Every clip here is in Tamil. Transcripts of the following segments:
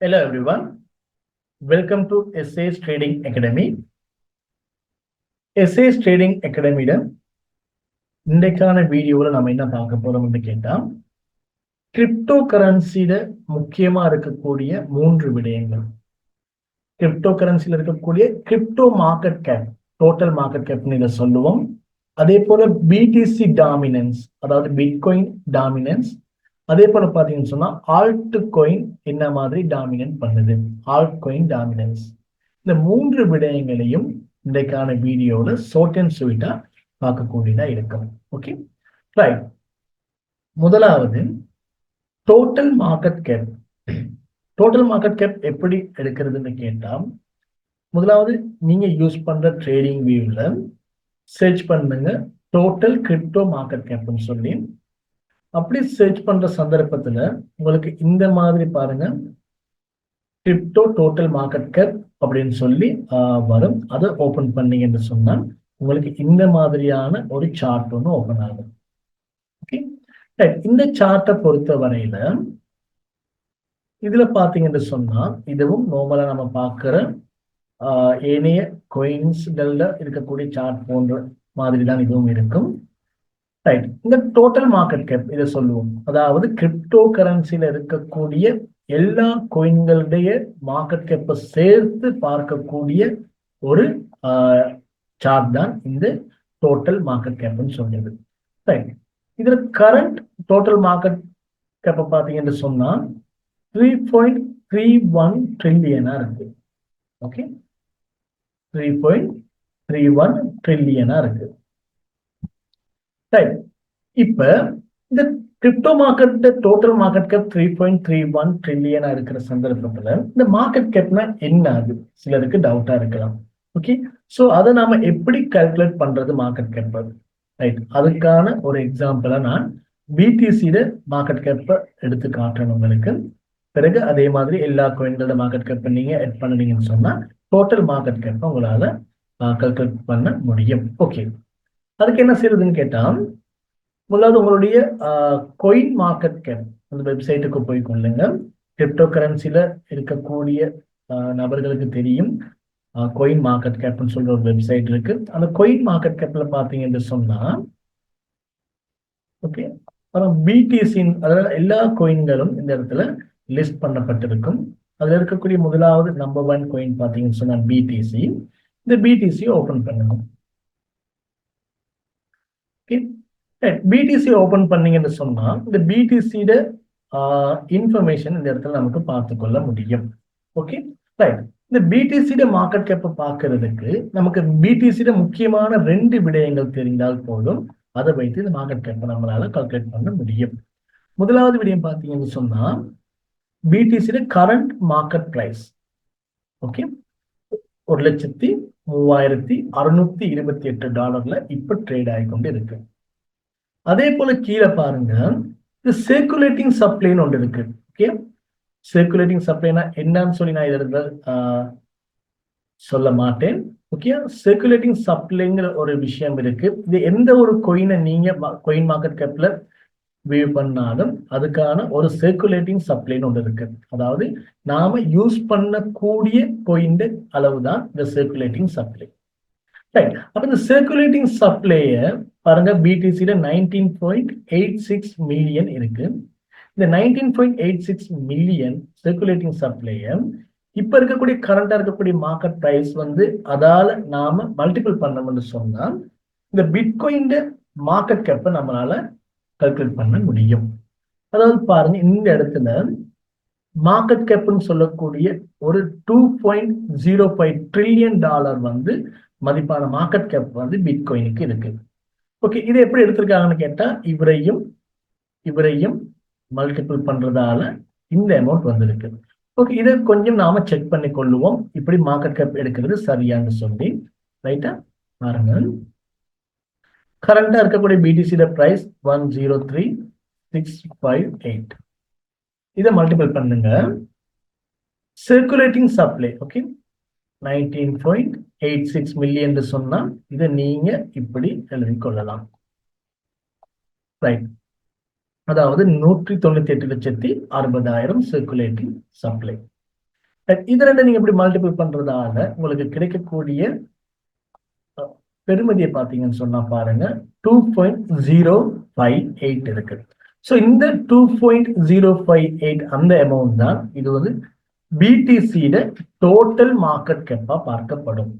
Hello everyone. Welcome to SAS Trading Academy. SAS Trading Academy-ல இன்றைக்கான வீடியோவில் நம்ம என்ன பார்க்க போறோம்னு கேட்டா கிரிப்டோ கரன்சியில முக்கியமா இருக்கக்கூடிய மூன்று விடயங்கள் கிரிப்டோ கரன்சியில் இருக்கக்கூடிய crypto market cap total market கேப்னு இதை சொல்லுவோம் அதே போல பிடிசி டாமினன்ஸ் அதாவது பிட்காயின் டாமினன்ஸ் அதே போல பாத்தீங்கன்னு சொன்னா ஆல்ட் கோயின் என்ன மாதிரி டாமினன்ட் பண்ணுது? ஆல்ட் கோயின் டாமினன்ஸ் இந்த மூன்று விடயங்களையும் இன்றைக்கான வீடியோல ஷார்ட் அண்ட் ஸ்வீட்டா பார்க்கக்கூடியதா இருக்கும். ஓகே ரைட் முதலாவது total market cap total market cap எப்படி எடுக்கிறதுன்னு கேட்டால் முதலாவது நீங்க யூஸ் பண்ற ட்ரேடிங் வியூல சர்ச் பண்ணுங்க டோட்டல் கிரிப்டோ மார்க்கெட் கேப்னு சொல்லி. அப்படி சர்ச் பண்ற சந்தர்ப்பத்துல உங்களுக்கு இந்த மாதிரி பாருங்க. கிரிப்டோ டோட்டல் மார்க்கெட் கேப் அப்படின்னு சொல்லி வரும். அதை ஓபன் பண்ணீங்கன்னு சொன்னால் உங்களுக்கு இந்த மாதிரியான ஒரு சார்ட் ஒன்று ஓபன் ஆகும். ஓகே இந்த சார்ட்டை பொறுத்த வரையில இதுல பாத்தீங்கன்னு சொன்னா இதுவும் நார்மலா நம்ம பார்க்கிற ஏனைய கொயின்ஸ்கள்ல இருக்கக்கூடிய சார்ட் போன்ற மாதிரி தான் இதுவும் இருக்கும். ரைட் இந்த டோட்டல் மார்க்கெட் கேப் இதை சொல்லுவோம். அதாவது கிரிப்டோ கரன்சியில் இருக்கக்கூடிய எல்லா கோயின்களுடைய மார்க்கெட் கேப்பை சேர்த்து பார்க்கக்கூடிய ஒரு சார்ட் தான் இந்த டோட்டல் மார்க்கெட் கேப்னு சொல்றது ரைட் இதுல கரண்ட் டோட்டல் மார்க்கெட் கேப்பை பார்த்தீங்கன்னு சொன்னா த்ரீ பாயிண்ட் த்ரீ ஒன் ட்ரில்லியனாக இருக்கு. Okay three point three one ட்ரில்லியனா இருக்குது ரைட் இப்ப இந்த crypto market total market cap three point three one ட்ரில்லியனா இருக்கிற சந்தர்ப்பத்துல இந்த மார்க்கெட் கேப்னா என்ன ஆகுது சிலருக்கு டவுட்டா இருக்கலாம். ஓகே சோ அதை நாம எப்படி கால்குலேட் பண்றது மார்க்கெட் கேப் ரைட் அதுக்கான ஒரு எக்ஸாம்பிளை நான் பிடிசியில மார்க்கெட் கேப்பை எடுத்து காட்டுறேன் உங்களுக்கு. பிறகு அதே மாதிரி எல்லா கோயின்களோட மார்க்கெட் கேப் நீங்க எட் பண்ணீங்கன்னு சொன்னா டோட்டல் மார்க்கெட் கேப்பை உங்களால கால்குலேட் பண்ண முடியும். ஓகே அதுக்கு என்ன செய்யறதுன்னு கேட்டா முதலாவது உங்களுடைய கொயின் மார்க்கெட் கேப் அந்த வெப்சைட்டுக்கு போய் கொள்ளுங்க. கிரிப்டோ கரன்சில இருக்கக்கூடிய நபர்களுக்கு தெரியும். கொயின் மார்க்கெட் கேப்னு சொல்ற ஒரு வெப்சைட் இருக்கு. அந்த கொயின் மார்க்கெட் கேப்ல பாத்தீங்கன்னு சொன்னா ஓகே அப்புறம் பிடிசின் அதாவது எல்லா கோயின்களும் இந்த இடத்துல லிஸ்ட் பண்ணப்பட்டிருக்கும். அதுல இருக்கக்கூடிய முதலாவது நம்பர் ஒன் கோயின் பாத்தீங்கன்னு சொன்னா பிடிசி இந்த பிடிசி ஓபன் பண்ணணும் பிடிசி ஓபன் பண்ணீங்கன்னு சொன்னா இந்த பிடிசியோட இன்ஃபர்மேஷன் இந்த இடத்துல நமக்கு பார்த்து கொள்ள முடியும். ஓகே ரைட் இந்த பிடிசியோட மார்க்கெட் கேப்பை பார்க்கறதுக்கு நமக்கு பிடிசியோட முக்கியமான ரெண்டு விடயங்கள் தெரிந்தால் போதும். அதை வைத்து இந்த மார்க்கெட் கேப்பை நம்மளால கால்குலேட் பண்ண முடியும். முதலாவது விடயம் பார்த்தீங்கன்னு சொன்னா பிடிசியோட கரண்ட் மார்க்கெட் பிரைஸ் ஓகே ஒரு லட்சத்தி மூவாயிரத்தி அறுநூத்தி இருபத்தி எட்டு டாலர்ல இப்ப ட்ரேட் ஆகிக்கொண்டு இருக்கு. அதே போல கீழே பாருங்க இது சர்க்குலேட்டிங் சப்ளைன்னு ஒன்று இருக்கு. ஓகே சர்க்குலேட்டிங் சப்ளைனா என்னன்னு சொல்லி நான் இதில் சொல்ல மாட்டேன். ஓகே சர்க்குலேட்டிங் சப்ளைங்கிற ஒரு விஷயம் இருக்கு. இது எந்த ஒரு கொயினை நீங்க கொயின் மார்க்கெட் கேப்ல வியூ பண்ணாலும் அதுக்கான ஒரு சர்க்குலேட்டிங் சப்ளைன்னு ஒன்று இருக்கு. அதாவது நாம யூஸ் பண்ணக்கூடிய கொயின் அளவு தான் இந்த சர்க்குலேட்டிங் சப்ளை ரைட் அப்ப இந்த சர்க்குலேட்டிங் சப்ளைய பாருங்க பிடிசியில nineteen point eight six million இருக்கு. இந்த nineteen point eight six million circulating சப்ளைய இப்ப இருக்கக்கூடிய கரண்டா இருக்கக்கூடிய மார்க்கெட் பிரைஸ் வந்து அதால நாம மல்டிபிள் பண்ணோம்னு சொன்னா இந்த பிட்காயின் மார்க்கெட் கேப்பை நம்மளால கல்குலேட் பண்ண முடியும். அதாவது பாருங்க இந்த இடத்துல மார்க்கெட் கேப்னு சொல்லக்கூடிய ஒரு two point zero five trillion dollar வந்து மதிப்பான மார்க்கெட் கேப் வந்து பிட்காயினுக்கு இருக்கு. ஓகே இதை எப்படி எடுத்திருக்காங்கன்னு கேட்டா இவரையும் இவரையும் மல்டிபிள் பண்றதால இந்த அமௌண்ட் வந்திருக்கு. ஓகே இதை கொஞ்சம் நாம செக் பண்ணி கொள்ளுவோம் இப்படி மார்க்கெட் கேப் எடுக்கிறது சரியான்னு சொல்லி. ரைட்டா பாருங்கள் கரண்டா இருக்கக்கூடிய பிடிசியோட price one zero three six five eight இதை மல்டிபிள் பண்ணுங்க. Circulating supply okay nineteen point eight six million சொன்னா இதை நீங்க இப்படி எழுதி கொள்ளலாம். ரைட் அதாவது நூற்றி தொண்ணூத்தி எட்டு லட்சத்தி அறுபதாயிரம் சர்க்குலேட்டிங் சப்ளை இது ரெண்டு நீங்க இப்படி மல்டிபிள் பண்றதால உங்களுக்கு கிடைக்கக்கூடிய பெருமதியை பார்த்தீங்கன்னு சொன்னா பாருங்க two point zero five eight இருக்கு. ஸோ இந்த two point zero five eight அந்த அமௌண்ட் தான் இது வந்து பிடிசியோட டோட்டல் மார்க்கெட் கேப்பா பார்க்கப்படும்.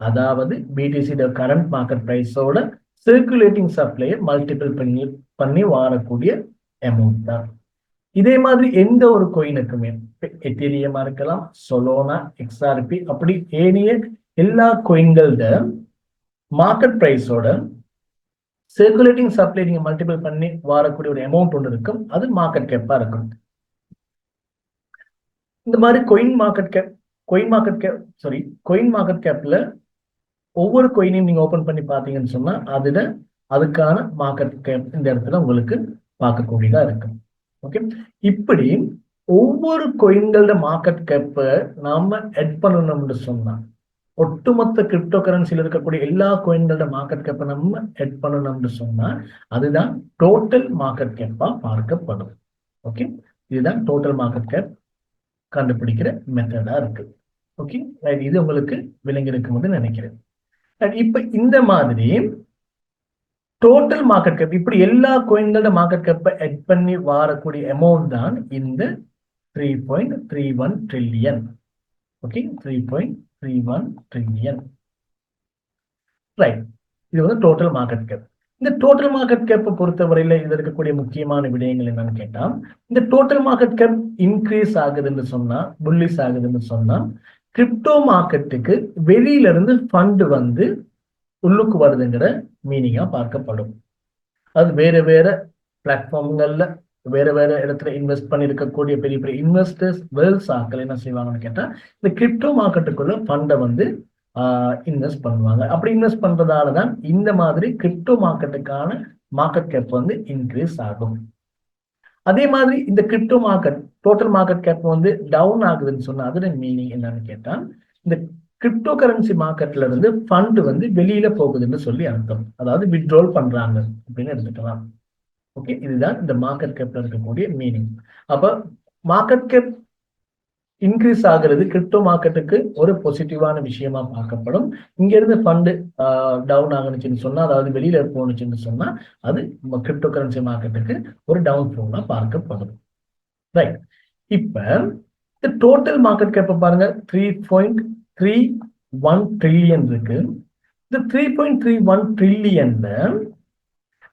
அதாவது பிடிசியோட கரண்ட் மார்க்கெட் ப்ரைஸோட சர்க்குலேட்டிங் சப்ளையை மல்டிபிள் பண்ணி பண்ணி வாரக்கூடிய அமௌண்ட் தான். இதே மாதிரி எந்த ஒரு கோயினுக்குமே எத்தீரியமா இருக்கலாம் சொலோனா எக்ஸ்ஆர்பி அப்படி ஏனைய எல்லா கோயின்கள்ட மார்க்கெட் ப்ரைஸோட சர்க்குலேட்டிங் சப்ளை நீங்க மல்டிபிள் பண்ணி வரக்கூடிய ஒரு அமௌண்ட் ஒன்று இருக்கும். அது மார்க்கெட் கேப்பாக இருக்கும். இந்த மாதிரி coin market cap coin market cap sorry coin market கேப்ல ஒவ்வொரு கொயினையும் நீங்க ஓப்பன் பண்ணி பார்த்தீங்கன்னு சொன்னா அதுல அதுக்கான மார்க்கெட் கேப் இந்த இடத்துல உங்களுக்கு பார்க்கக்கூடியதா இருக்கும். ஓகே இப்படி ஒவ்வொரு கொயின்களோட மார்க்கெட் கேப்பை நாம எட் பண்ணணும்னு சொன்னால் ஒட்டுமொத்த கிரிப்டோ கரன்சியில் இருக்கக்கூடிய எல்லா கோயின்களோட மார்க்கெட் கேப்பை நம்ம எட் பண்ணணும்னு சொன்னா அதுதான் டோட்டல் மார்க்கெட் கேப்பா பார்க்கப்படும். ஓகே இதுதான் டோட்டல் மார்க்கெட் கேப் கண்டுபிடிக்கிற மெத்தடா இருக்கு. ஓகே இது உங்களுக்கு விளங்கி இருக்கும்னு நினைக்கிறேன். இப்ப இந்த மாதிரி டோட்டல் மார்க்கெட் கேப் இப்படி எல்லா கோயின்களோட மார்க்கெட் கேப்பை எட் பண்ணி வாரக்கூடிய அமௌண்ட் தான் இந்த three point three one trillion okay three point three one trillion right இது வந்து டோட்டல் மார்க்கெட் கேப் இந்த டோட்டல் மார்க்கெட் கேப்பை பொறுத்தவரையில இதில் இருக்கக்கூடிய முக்கியமான விடயங்கள் என்னன்னு கேட்டால் இந்த டோட்டல் மார்க்கெட் கேப் இன்க்ரீஸ் ஆகுதுன்னு சொன்னா புல்லிஸ் ஆகுதுன்னு சொன்னா கிரிப்டோ மார்க்கெட்டுக்கு வெளியில இருந்து ஃபண்ட் வந்து உள்ளுக்கு வருதுங்கிற மீனிங்கா பார்க்கப்படும். அது வேற வேற பிளாட்ஃபார்ம்கள்ல வேற வேற இடத்துல இன்வெஸ்ட் பண்ணி இருக்கக்கூடிய பெரிய பெரிய இன்வெஸ்டர்ஸ் வேர்ல்ஸ் ஆக்கள் என்ன செய்வாங்கன்னு கேட்டா இந்த கிரிப்டோ மார்க்கெட்டுக்குள்ள ஃபண்டை வந்து இன்வெஸ்ட் பண்ணுவாங்க. அப்படி இன்வெஸ்ட் பண்றதால தான் இந்த மாதிரி கிரிப்டோ மார்க்கெட்டுக்கான மார்க்கெட் கேப் வந்து இன்க்ரீஸ் ஆகும். அதே மாதிரி இந்த crypto market total market cap வந்து டவுன் ஆகுதுன்னு சொன்னா அதோட மீனிங் என்னன்னு கேட்டா இந்த கிரிப்டோ கரன்சி மார்க்கெட்ல இருந்து ஃபண்ட் வந்து வெளியில போகுதுன்னு சொல்லி அர்த்தம். அதாவது விட்ரோல் பண்றாங்க அப்படின்னு எடுத்துக்கலாம். ஓகே இதுதான் இந்த மார்க்கெட் கேப்ல இருக்கக்கூடிய மீனிங் அப்ப மார்க்கெட் கேப் இன்க்ரீஸ் ஆகிறது கிரிப்டோ மார்க்கெட்டுக்கு ஒரு பாசிட்டிவான விஷயமா பார்க்கப்படும். இங்கிருந்து ஃபண்டு டவுன் ஆகுனுச்சுன்னு சொன்னா அதாவது வெளியில போனுச்சுன்னு சொன்னா அது கிரிப்டோ கரன்சி மார்க்கெட்டுக்கு ஒரு டவுன் ஃபோனா பார்க்கப்படும். ரைட் இப்ப இந்த டோட்டல் மார்க்கெட் கேப்ப பாருங்க three point three one trillion இருக்கு. இந்த த்ரீ பாயிண்ட் த்ரீ ஒன் ட்ரில்லியன்ல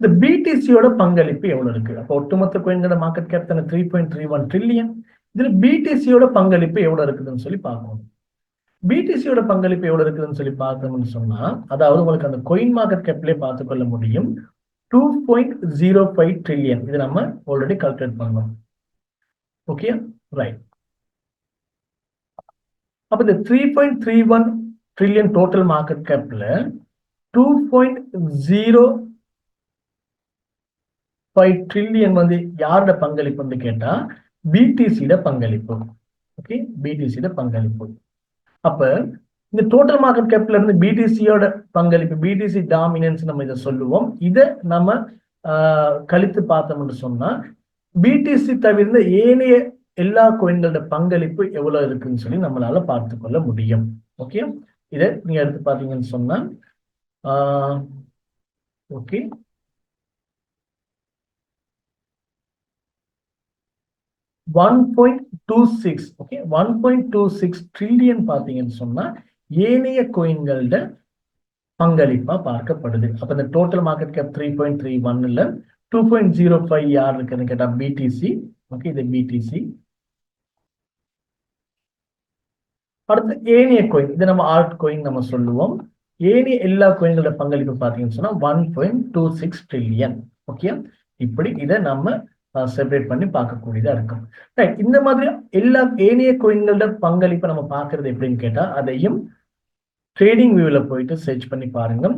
இந்த பிடிசியோட பங்களிப்பு எவ்வளவு இருக்கு? அப்போ ஒட்டுமொத்த கோயின்களோட மார்க்கெட் கேப் தானே? Three point three one trillion இதுல பிடிசியோட பங்களிப்பு எவ்வளவு இருக்குதுன்னு சொல்லி பார்க்கணும். பிடிசியோட பங்களிப்பு எவ்வளவு இருக்குதுன்னு சொல்லி பார்க்கணும்னு சொன்னா அதாவது உங்களுக்கு அந்த கொயின் மார்க்கெட் கேப்லயே பார்த்துக்கொள்ள முடியும். Two point zero five trillion இது நம்ம ஆல்ரெடி கால்குலேட் பண்ணோம் ஓகே ரைட் அப்ப இந்த three point three one trillion total market கேப்ல two point zero five trillion வந்து யாரோட பங்களிப்பு வந்து கேட்டா பிடிசியோட பங்களிப்பு. ஓகே பிடிசியோட பங்களிப்பு. அப்ப இந்த டோட்டல் மார்க்கெட் கேப்ல இருந்து பிடிசியோட பங்களிப்பு பிடிசி டாமினன்ஸ் நம்ம இதை சொல்லுவோம். இதை நம்ம கழித்து பார்த்தோம்னு சொன்னா பிடிசி தவிர்ந்த ஏனைய எல்லா கோயின்களோட பங்களிப்பு எவ்வளவு இருக்குன்னு சொல்லி நம்மளால பார்த்து கொள்ள முடியும். ஓகே இதை நீங்க எடுத்து பார்த்தீங்கன்னு சொன்னா okay one point two six okay one point two six trillion பார்த்தீங்கன்னு சொன்னா ஏனைய கோயின்களோட பங்களிப்பா பார்க்கப்படுது. அப்போ இந்த total market cap three point three ஒன்னில் டூ பாயிண்ட் ஜீரோ ஃபைவ் யார் இருக்குன்னு கேட்டால் பிடிசி ஓகே இது பிடிசி அடுத்து ஏனைய கோயின் இது நம்ம ஆர்ட் கோயின் நம்ம சொல்லுவோம். ஏனைய எல்லா கோயின்களோட பங்களிப்பு பார்த்தீங்கன்னு சொன்னால் one point two six trillion okay இப்படி இதை நம்ம செப்பரேட் பண்ணி பார்க்கக்கூடியதா இருக்கும். ரைட் இந்த மாதிரி எல்லா ஏனைய கோயின்களோட பங்களிப்பை நம்ம பார்க்கறது எப்படின்னு கேட்டா அதையும் ட்ரேடிங் வியூல போயிட்டு சர்ச் பண்ணி பாருங்க.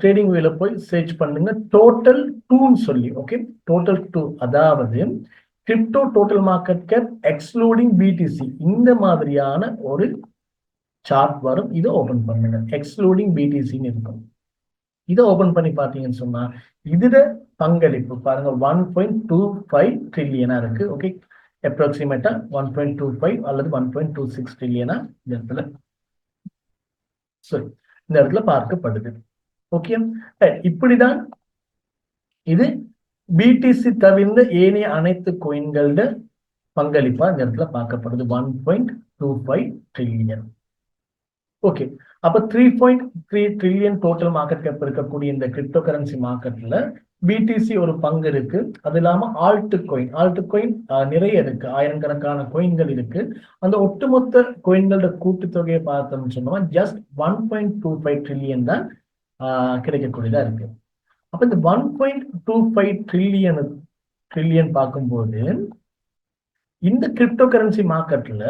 ட்ரேடிங் வியூல போய் சர்ச் பண்ணுங்க. டோட்டல் டூன்னு சொல்லி ஓகே டோட்டல் டூ அதாவது crypto total market cap excluding BTC இந்த மாதிரியான ஒரு சார்ட் வரும். இதை ஓபன் பண்ணுங்க. எக்ஸ்க்ளூடிங் பிடிசின்னு இருக்கும். இதை ஓபன் பண்ணி பார்த்தீங்கன்னு சொன்னா இதுல பங்களிப்பு. பாருங்க ஒன் பாயிண்ட் டூ ஃபைவ் ட்ரில்லியனா இருக்கு. ஓகே அப்ராக்சிமேட்டா ஒன் பாயிண்ட் டூ ஃபைவ் அல்லது ஒன் பாயிண்ட் டூ சிக்ஸ் ட்ரில்லியனா இந்த இடத்துல. சரி இந்த இடத்துல பார்க்கப்படுது. ஓகே இப்படிதான் இது பிடிசி தவிர்ந்த ஏனைய அனைத்து கோயின்களோட பங்களிப்பா இந்த இடத்துல பார்க்கப்படுது. One point two five trillion okay அப்ப three point three trillion total market cap இருக்கக்கூடிய இந்த கிரிப்டோ கரன்சி மார்க்கெட்ல பிடிசி ஒரு பங்கு இருக்கு. அது இல்லாம ஆல்ட் கோயின் ஆல்ட் கோயின் நிறைய இருக்கு. ஆயிரக்கணக்கான கோயின்கள் இருக்கு. அந்த ஒட்டுமொத்த கோயின்களோட கூட்டுத்தொகையை பார்த்தோம்னு சொன்னோம்னா just one point two five trillion தான் கிடைக்கக்கூடியதா இருக்கு. அப்ப இந்த one point two five trillion trillion பார்க்கும்போது இந்த கிரிப்டோ கரன்சி மார்க்கெட்ல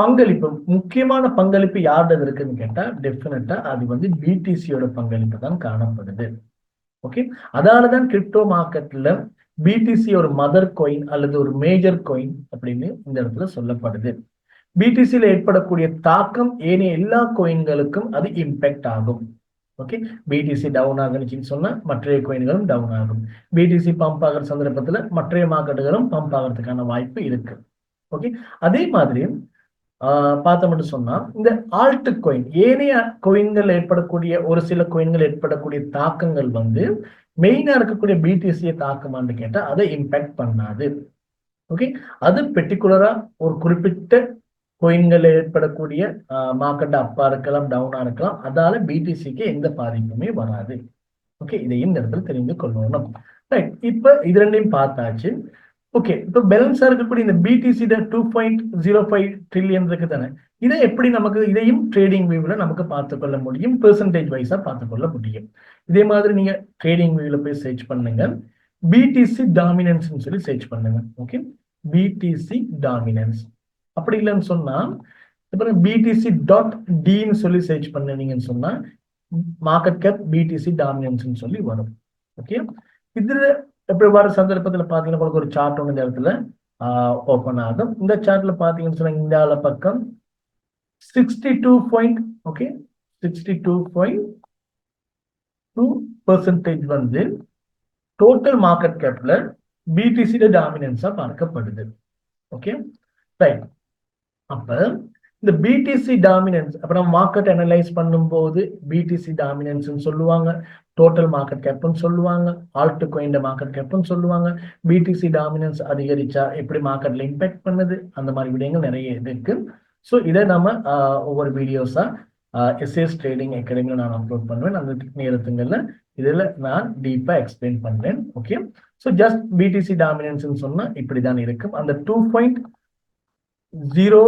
பங்களிப்பு முக்கியமான பங்களிப்பு யார்டது இருக்குன்னு கேட்டா டெஃபினட்டா அது வந்து பிடிசியோட பங்களிப்பு தான் காணப்படுது. ஓகே அதனாலதான் கிரிப்டோ மார்க்கெட்ல பிடிசி ஒரு மதர் கோயின் அல்லது ஒரு மேஜர் கோயின் அப்படின்னு இந்த இடத்துல சொல்லப்படுது. பிடிசியில ஏற்படக்கூடிய தாக்கம் ஏனைய எல்லா கோயின்களுக்கும் அது இம்பேக்ட் ஆகும். ஓகே பிடிசி டவுன் ஆகுச்சுன்னு சொன்னா மற்றைய கோயின்களும் டவுன் ஆகும். பிடிசி பம்ப் ஆகிற சந்தர்ப்பத்துல மற்றைய மார்க்கெட்டுகளும் பம்ப் ஆகிறதுக்கான வாய்ப்பு இருக்கு. ஓகே அதே மாதிரி பார்த்தோம்னு சொன்னா இந்த ஆல்ட் கோயின் ஏனைய கோயின்கள் ஏற்படக்கூடிய ஒரு சில கோயின்கள் ஏற்படக்கூடிய தாக்கங்கள் வந்து மெயினா இருக்கக்கூடிய பிடிசியை தாக்குமான்னு கேட்டா அதை இம்பேக்ட் பண்ணாது. ஓகே அது பெர்டிகுலரா ஒரு குறிப்பிட்ட கோயின்கள் ஏற்படக்கூடிய மார்க்கெட் அப்பா இருக்கலாம் டவுனா இருக்கலாம் அதால பிடிசிக்கு எந்த பாதிப்புமே வராது. ஓகே இதையும் இந்த இடத்துல தெரிந்து கொள்ளணும். ரைட் இப்ப இது ரெண்டையும் பார்த்தாச்சு. ஓகே இப்போ பேலன்ஸா இருக்கக்கூடிய இந்த BTC two point zero five trillion இருக்கு தானே? இதை எப்படி நமக்கு இதையும் ட்ரேடிங் வியூவில் நமக்கு பார்த்துக்கொள்ள முடியும் பெர்சன்டேஜ் வைஸா பார்த்துக்கொள்ள முடியும். இதே மாதிரி நீங்க ட்ரேடிங் வியூவில் போய் சர்ச் பண்ணுங்க. பிடிசி டாமினன்ஸ்னு சொல்லி சர்ச் பண்ணுங்க. ஓகே பிடிசி டாமினன்ஸ் அப்படி இல்லைன்னு சொன்னா அப்புறம் பிடிசி டாட் டின்னு சொல்லி சர்ச் பண்ணுனீங்கன்னு சொன்னா மார்க்கெட் கேப் பிடிசி டாமினன்ஸ்னு சொல்லி வரும். ஓகே இதுல எப்படி வர சந்தர்ப்பத்துல பாத்தீங்கன்னா உங்களுக்கு ஒரு சார்ட் ஒன்று இந்த இடத்துல ஓப்பன் ஆகும். இந்த சார்ட்ல பார்த்தீங்கன்னு சொன்னால் இந்த பக்கம் sixty two point okay sixty two point two percentage வந்து டோட்டல் மார்க்கெட் கேப்ல பிடிசியோட டாமினன்ஸா பார்க்கப்படுது. ஓகே ரைட் அப்ப இந்த பிடிசி டாமினன்ஸ் அப்புறம் மார்க்கெட் அனலைஸ் பண்ணும்போது பிடிசி டாமினன்ஸ் சொல்லுவாங்க. டோட்டல் மார்க்கெட் கேப்னு சொல்லுவாங்க. ஆல்ட் கோயின் மார்க்கெட் கேப்னு சொல்லுவாங்க. பிடிசி டாமினன்ஸ் அதிகரிச்சா எப்படி மார்க்கெட்ல இம்பேக்ட் பண்ணுது? அந்த மாதிரி விடயங்கள் நிறைய இருக்கு. ஸோ இதை நம்ம ஒவ்வொரு வீடியோஸா எஸ்எஸ் ட்ரேடிங் அகாடமியில் நான் அப்லோட் பண்ணுவேன். அந்த நேரத்துங்களில் இதில் நான் டீப்பாக எக்ஸ்பிளைன் பண்ணுறேன் ஓகே ஸோ ஜஸ்ட் பிடிசி டாமினன்ஸ்னு சொன்னால் இப்படி தான் இருக்கும். அந்த two point zero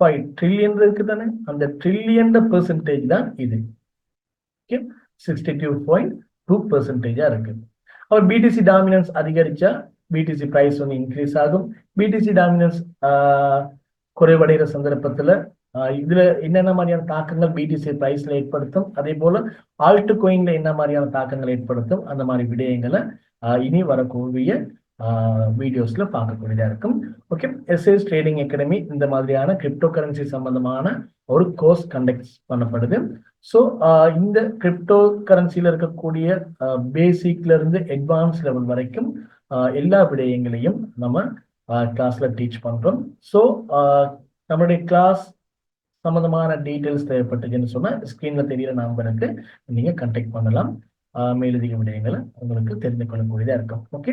five trillion இருக்கு தானே அந்த ட்ரில்லியன் பெர்சன்டேஜ் தான் இது. Okay sixty two point two பெர்சன்டேஜாக இருக்கு. அப்புறம் பிடிசி டாமினன்ஸ் அதிகரிச்சா பிடிசி பிரைஸ் வந்து இன்க்ரீஸ் ஆகும். பிடிசி டாமினன்ஸ் குறைவடைகிற சந்தர்ப்பத்துல இதுல என்னென்ன மாதிரியான தாக்கங்கள் பிடிசி பிரைஸ்ல ஏற்படுத்தும்? அதே போல ஆல்ட் கோயின்ல என்ன மாதிரியான தாக்கங்கள் ஏற்படுத்தும்? அந்த மாதிரி விடயங்களை இனி வரக்கூடிய வீடியோஸ்ல பார்க்கக்கூடியதா இருக்கும். ஓகே எஸ்எஸ் ட்ரேடிங் அகாடமி இந்த மாதிரியான கிரிப்டோ கரன்சி சம்பந்தமான ஒரு கோர்ஸ் கண்டக்ட் பண்ணப்படுது. ஸோ இந்த கிரிப்டோ கரன்சியில இருக்கக்கூடிய பேசிக்ல இருந்து அட்வான்ஸ் லெவல் வரைக்கும் எல்லா விடயங்களையும் நம்ம கிளாஸ்ல டீச் பண்றோம். ஸோ நம்மளுடைய கிளாஸ் சம்மந்தமான டீட்டெயில்ஸ் தேவைப்பட்டுச்சுன்னு சொன்னா ஸ்கிரீன்ல தெரியிற நம்பருக்கு நீங்க கண்டெக்ட் பண்ணலாம். மேலதிக விடயங்களை உங்களுக்கு தெரிந்து கொள்ளக்கூடியதா இருக்கும். ஓகே